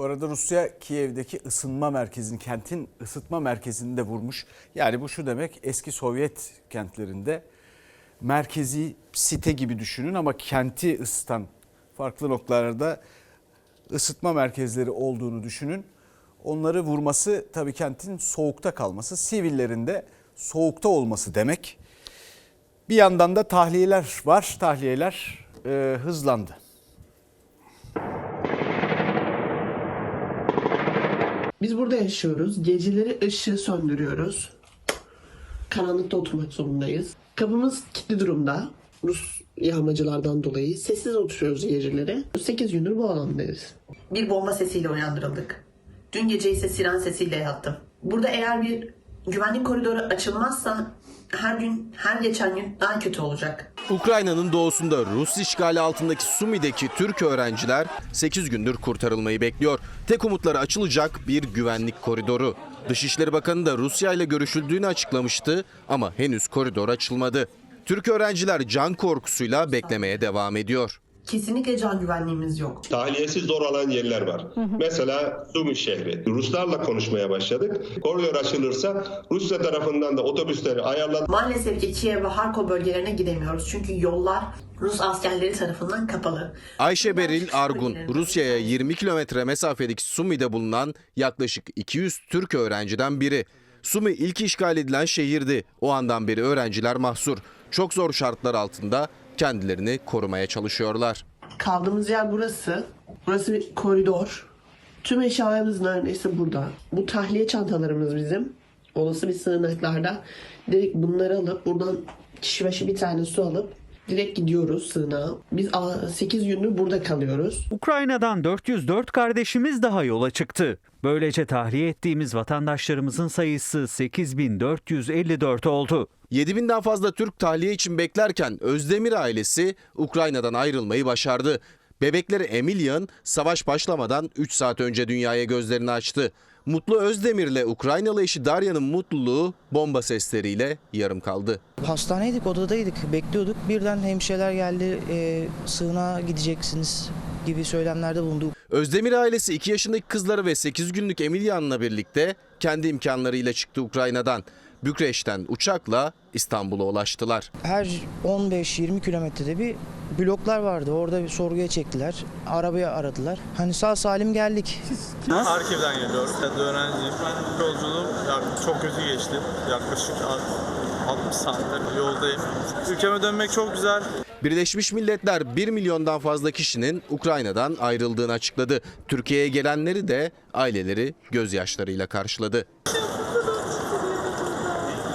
Bu arada Rusya Kiev'deki ısınma merkezini, kentin ısıtma merkezini de vurmuş. Yani bu şu demek eski Sovyet kentlerinde merkezi site gibi düşünün ama kenti ısıtan farklı noktalarda ısıtma merkezleri olduğunu düşünün. Onları vurması tabii kentin soğukta kalması, sivillerin de soğukta olması demek. Bir yandan da tahliyeler var. Tahliyeler e, hızlandı. Biz burada yaşıyoruz. Geceleri ışığı söndürüyoruz. Karanlıkta oturmak zorundayız. Kapımız kilitli durumda. Rus yağmacılardan dolayı sessiz oturuyoruz geceleri. 8 gündür bu alandayız. Bir bomba sesiyle uyandırıldık. Dün gece ise siren sesiyle yattım. Burada eğer bir güvenlik koridoru açılmazsa her gün, her geçen gün daha kötü olacak. Ukrayna'nın doğusunda Rus işgali altındaki Sumi'deki Türk öğrenciler 8 gündür kurtarılmayı bekliyor. Tek umutları açılacak bir güvenlik koridoru. Dışişleri Bakanı da Rusya ile görüşüldüğünü açıklamıştı ama henüz koridor açılmadı. Türk öğrenciler can korkusuyla beklemeye devam ediyor. Kesinlikle can güvenliğimiz yok. Tahliyesi zor olan yerler var. Mesela Sumi şehri. Ruslarla konuşmaya başladık. Koridor açılırsa Rusya tarafından da otobüsleri ayarladık. Maalesef ki Kiev ve Harkov bölgelerine gidemiyoruz. Çünkü yollar Rus askerleri tarafından kapalı. Ayşe Beril Argun, Rusya'ya 20 kilometre mesafedeki Sumi'de bulunan yaklaşık 200 Türk öğrenciden biri. Sumi ilk işgal edilen şehirdi. O andan beri öğrenciler mahsur. Çok zor şartlar altında kendilerini korumaya çalışıyorlar. Kaldığımız yer burası. Burası bir koridor. Tüm eşyalarımız neredeyse burada. Bu tahliye çantalarımız bizim. Olası bir sığınaklarda. Direkt bunları alıp buradan kişi başı bir tane su alıp direkt gidiyoruz sığınağa. Biz 8 gündür burada kalıyoruz. Ukrayna'dan 404 kardeşimiz daha yola çıktı. Böylece tahliye ettiğimiz vatandaşlarımızın sayısı 8454 oldu. 7000'den fazla Türk tahliye için beklerken Özdemir ailesi Ukrayna'dan ayrılmayı başardı. Bebekleri Emilyan savaş başlamadan 3 saat önce dünyaya gözlerini açtı. Mutlu Özdemir'le Ukraynalı eşi Darya'nın mutluluğu bomba sesleriyle yarım kaldı. Hastaneydik, odadaydık, bekliyorduk. Birden hemşireler geldi, e, sığınağa gideceksiniz gibi söylemlerde bulundu. Özdemir ailesi 2 yaşındaki kızları ve 8 günlük Emilyan'la birlikte kendi imkanlarıyla çıktı Ukrayna'dan. Bükreş'ten uçakla İstanbul'a ulaştılar. Her 15-20 kilometrede bir bloklar vardı. Orada bir sorguya çektiler. Arabaya aradılar. Hani sağ salim geldik. Harkiv'den geliyorum. Ben de öğrenciyim. Yolculuğum ya- çok kötü geçti. Yaklaşık 60 saattir yoldayım. Ülkeme dönmek çok güzel. Birleşmiş Milletler 1 milyondan fazla kişinin Ukrayna'dan ayrıldığını açıkladı. Türkiye'ye gelenleri de aileleri gözyaşlarıyla karşıladı.